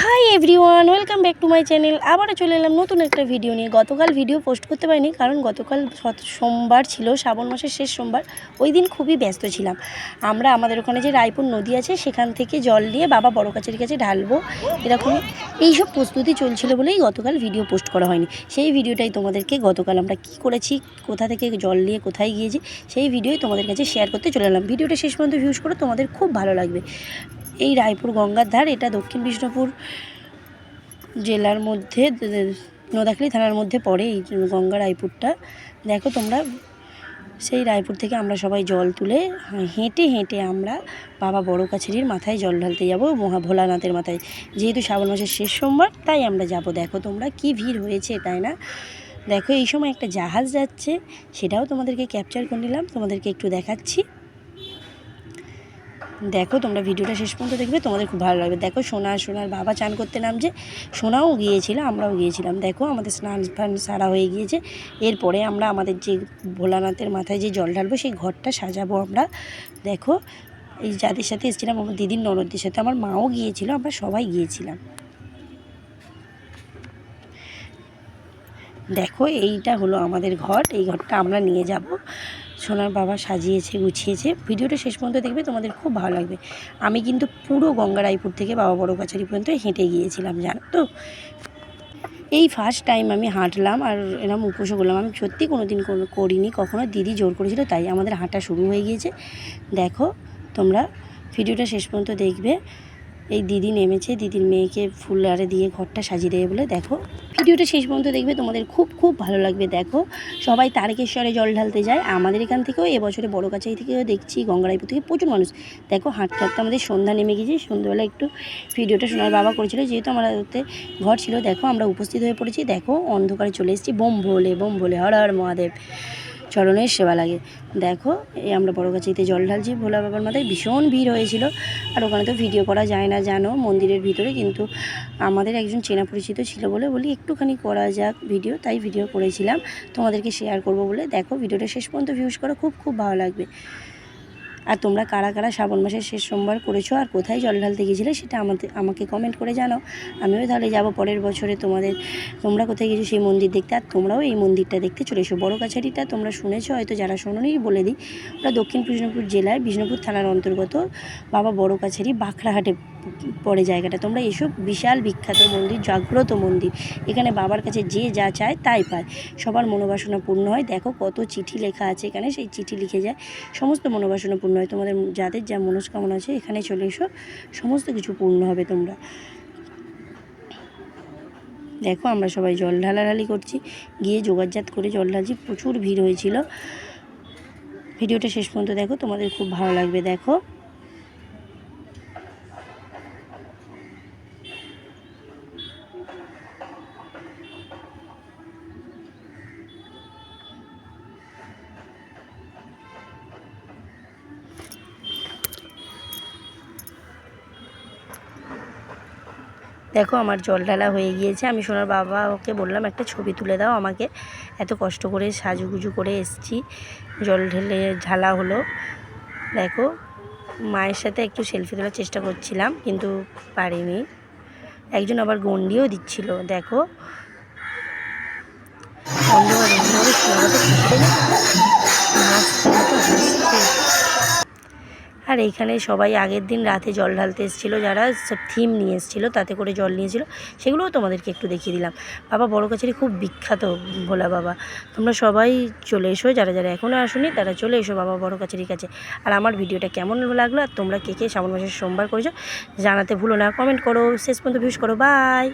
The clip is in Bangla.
Hi everyone welcome back to my channel আবারও চলে এলাম নতুন একটা ভিডিও নিয়ে। গতকাল ভিডিও পোস্ট করতে পারিনি, কারণ গতকাল সোমবার ছিল, শ্রাবণ মাসের শেষ সোমবার। ওই দিন খুবই ব্যস্ত ছিলাম। আমরা আমাদের ওখানে যে রায়পুর নদী আছে, সেখান থেকে জল নিয়ে বাবা বড় কাছের কাছে ঢালবো। এরকম এইসব প্রস্তুতি চলছিল বলেই গতকাল ভিডিও পোস্ট করা হয়নি। সেই ভিডিওটাই তোমাদেরকে গতকাল আমরা কি করেছি, কোথা থেকে জল নিয়ে কোথায় গিয়েছি, সেই ভিডিওই তোমাদের কাছে শেয়ার করতে চলে এলাম। ভিডিওটা শেষ পর্যন্ত ভিউজ করো, তোমাদের খুব ভালো লাগবে। এই রায়পুর গঙ্গার ধার, এটা দক্ষিণ বিষ্ণুপুর জেলার মধ্যে, নোদাখালী থানার মধ্যে পড়ে এই গঙ্গা রায়পুরটা। দেখো তোমরা, সেই রায়পুর থেকে আমরা সবাই জল তুলে হেঁটে হেঁটে আমরা বাবা বড় কাছারির মাথায় জল ঢালতে যাব, মহা ভোলানাথের মাথায়। যেহেতু শ্রাবণ মাসের শেষ সোমবার, তাই আমরা যাব। দেখো তোমরা কি ভিড় হয়েছে, তাই না? দেখো এই সময় একটা জাহাজ যাচ্ছে, সেটাও তোমাদেরকে ক্যাপচার করে নিলাম, তোমাদেরকে একটু দেখাচ্ছি। দেখো তোমরা ভিডিওটা শেষ পর্যন্ত দেখবে, তোমাদের খুব ভালো লাগবে। দেখো সোনা, সোনার বাবা চান করতে নামছে, সোনাও গিয়েছিল, আমরাও গিয়েছিলাম। দেখো আমাদের স্নান ফান সারা হয়ে গিয়েছে। এরপরে আমরা আমাদের যে ভোলানাথের মাথায় যে জল ঢালবো, সেই ঘরটা সাজাবো আমরা। দেখো, এই যাদের সাথে এসেছিলাম, আমার দিদির ননদদের সাথে, আমার মাও গিয়েছিল, আমরা সবাই গিয়েছিলাম। দেখো, এইটা হলো আমাদের ঘর, এই ঘরটা আমরা নিয়ে যাব। সোনার বাবা সাজিয়েছে, গুছিয়েছে। ভিডিওটা শেষ পর্যন্ত দেখবে, তোমাদের খুব ভালো লাগবে। আমি কিন্তু পুরো গঙ্গারায়পুর থেকে বাবা বড় কাছারি পর্যন্ত হেঁটে গিয়েছিলাম, জানো তো? এই ফার্স্ট টাইম আমি হাঁটলাম আর এরকম উপোসও করলাম। আমি সত্যি কোনো দিন করিনি, কখনো দিদি জোর করেছিল, তাই আমাদের হাঁটা শুরু হয়ে গিয়েছে। দেখো, তোমরা ভিডিওটা শেষ পর্যন্ত দেখবে। এই দিদি নেমেছে, দিদির মেয়েকে ফুল আরে দিয়ে ঘরটা সাজিয়ে দেবে বলে দেখো। ভিডিওটা শেষ পর্যন্ত দেখবে, তোমাদের খুব খুব ভালো লাগবে, দেখো। সবাই তারকেশ্বরে জল ঢালতে যায়, আমাদের এখান থেকেও, এবছরে বড় কাছারি থেকেও দেখছি গঙ্গারাইপুর থেকে প্রচুর মানুষ। দেখো হাঁটতে হাঁটতে আমাদের সন্ধ্যা নেমে গেছে, সন্ধ্যাবেলা একটু ভিডিওটা শোনার বাবা করেছিল, যেহেতু আমার ঘর ছিল, দেখো আমরা উপস্থিত হয়ে পড়েছি, দেখো অন্ধকারে চলে এসেছি, বোম ভোলে বোম ভোলে, হর হর মহাদেব। চরণের সেবা লাগে। দেখো, এই আমরা বড় গাছিতে জল ঢালছি। ভোলা বাবার মাথায় ভীষণ ভিড় হয়েছিল। আর ওখানে তো ভিডিও করা যায় না, জানো, মন্দিরের ভিতরে। কিন্তু আমাদের একজন চেনা পরিচিত ছিল বলে বলি, একটুখানি করা যাক ভিডিও তাই ভিডিও করেছিলাম। তোমাদেরকে শেয়ার করব বলে। দেখো ভিডিওটা শেষ পর্যন্ত ভিউজ করা, খুব খুব ভালো লাগবে। আর তোমরা কারা কারা শ্রাবণ মাসের শেষ সোমবার করেছ আর কোথায় জল ঢালতে গিয়েছিলে সেটা আমাদের, আমাকে কমেন্ট করে জানাও। আমিও তাহলে যাব পরের বছরে তোমাদের, তোমরা কোথায় গেছো সেই মন্দির দেখতে, আর তোমরাও এই মন্দিরটা দেখতে চলে এসো। বড় কাছারিটা তোমরা শুনেছো, হয়তো যারা শোনোনি বলে দিই। ওরা দক্ষিণ বিষ্ণুপুর জেলায় বিষ্ণুপুর থানার অন্তর্গত বাবা বড় কাছারি বাঁকড়াহাটে পড়ে জায়গাটা। তোমরা এসব বিশাল বিখ্যাত মন্দির, জাগ্রত মন্দির। এখানে বাবার কাছে যে যা চায় তাই পায়। সবার মনোবাসনা পূর্ণ হয়। দেখো কত চিঠি লেখা আছে এখানে, সেই চিঠি লিখে যায়। সমস্ত মনোবাসনা পূর্ণ হয়। তোমাদের যাদের যা মনস্কামনা আছে, এখানে চলে এসো। সমস্ত কিছু পূর্ণ হবে তোমরা। দেখো আমরা সবাই জল ঢালাঢালি করছি। গিয়ে যোগাযোগ করে জল ঢালছি। প্রচুর ভিড় হয়েছিল। ভিডিওটা শেষ পর্যন্ত দেখো, তোমাদের খুব ভালো লাগবে। দেখো। দেখো আমার জল ঢালা হয়ে গিয়েছে। আমি সোনার বাবা ওকে বললাম, একটা ছবি তুলে দাও আমাকে। এত কষ্ট করে সাজুগুজু করে এসছি। জল ঢেলে ঢালা হলো। দেখো, মায়ের সাথে একটু সেলফি তোলার চেষ্টা করছিলাম, কিন্তু পারিনি। একজন আবার গন্ডিও দিচ্ছিল, দেখো। আর এইখানে সবাই আগের দিন রাতে জল ঢালতে এসেছিল, যারা সব থিম নিয়ে এসেছিল, তাতে করে জল নিয়েছিল, সেগুলোও তোমাদেরকে একটু দেখিয়ে দিলাম। বাবা বড় কাছারি খুব বিখ্যাত ভোলা বাবা। তোমরা সবাই চলে এসো, যারা যারা এখনও আসুনি, তারা চলে এসো বাবা বড় কাছারির কাছে। আর আমার ভিডিওটা কেমন লাগল আর তোমরা কে কে শ্রাবণ মাসের সোমবার করেছ, জানাতে ভুলো না কমেন্ট করো, শেষ পর্যন্ত ভিউজ করো বাই